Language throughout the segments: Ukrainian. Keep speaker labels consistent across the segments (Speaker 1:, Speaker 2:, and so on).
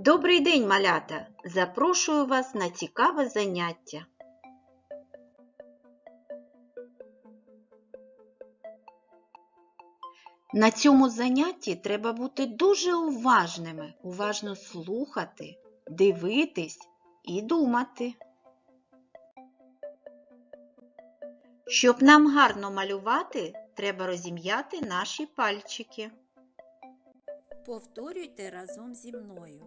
Speaker 1: Добрий день, малята! Запрошую вас на цікаве заняття. На цьому занятті треба бути дуже уважними, уважно слухати, дивитись і думати. Щоб нам гарно малювати, треба розім'яти наші пальчики.
Speaker 2: Повторюйте разом зі мною.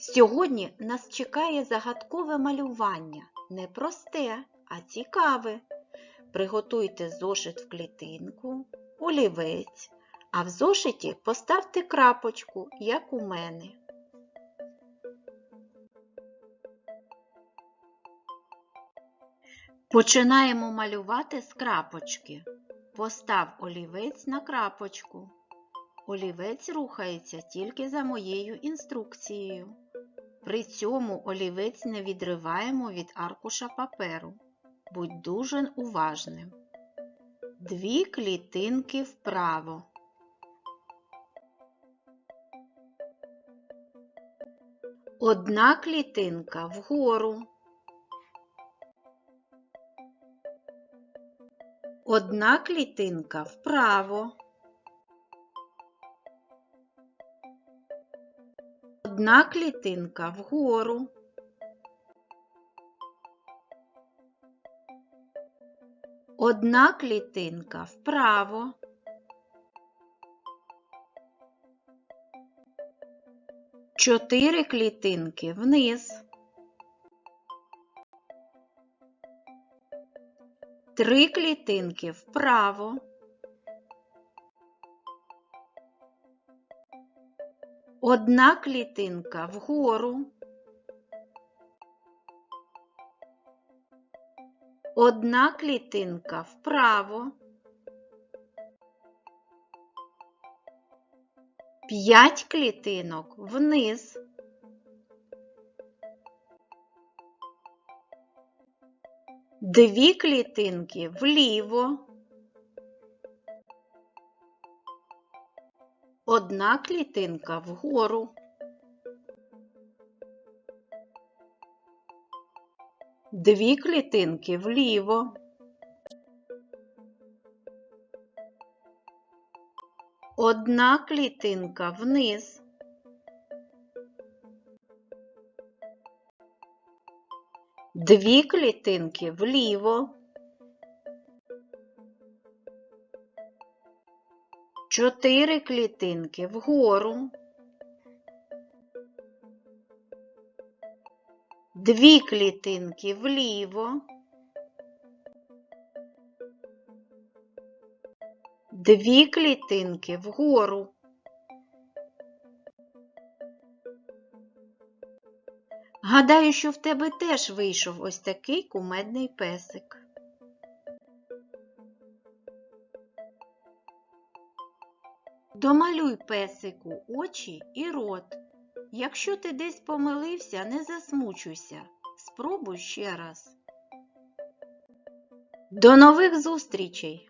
Speaker 1: Сьогодні нас чекає загадкове малювання. Не просте, а цікаве. Приготуйте зошит в клітинку, олівець, а в зошиті поставте крапочку, як у мене. Починаємо малювати з крапочки. Постав олівець на крапочку. Олівець рухається тільки за моєю інструкцією. При цьому олівець не відриваємо від аркуша паперу. Будь дуже уважним. Дві клітинки вправо. Одна клітинка вгору. Одна клітинка вправо. Одна клітинка вгору. Одна клітинка вправо. Чотири клітинки вниз. Три клітинки вправо. Одна клітинка вгору. Одна клітинка вправо. П'ять клітинок вниз. Дві клітинки вліво. Одна клітинка вгору. Дві клітинки вліво. Одна клітинка вниз. Дві клітинки вліво. Чотири клітинки вгору. Дві клітинки вліво. Дві клітинки вгору. Гадаю, що в тебе теж вийшов ось такий кумедний песик. Домалюй песику очі і рот. Якщо ти десь помилився, не засмучуйся. Спробуй ще раз. До нових зустрічей!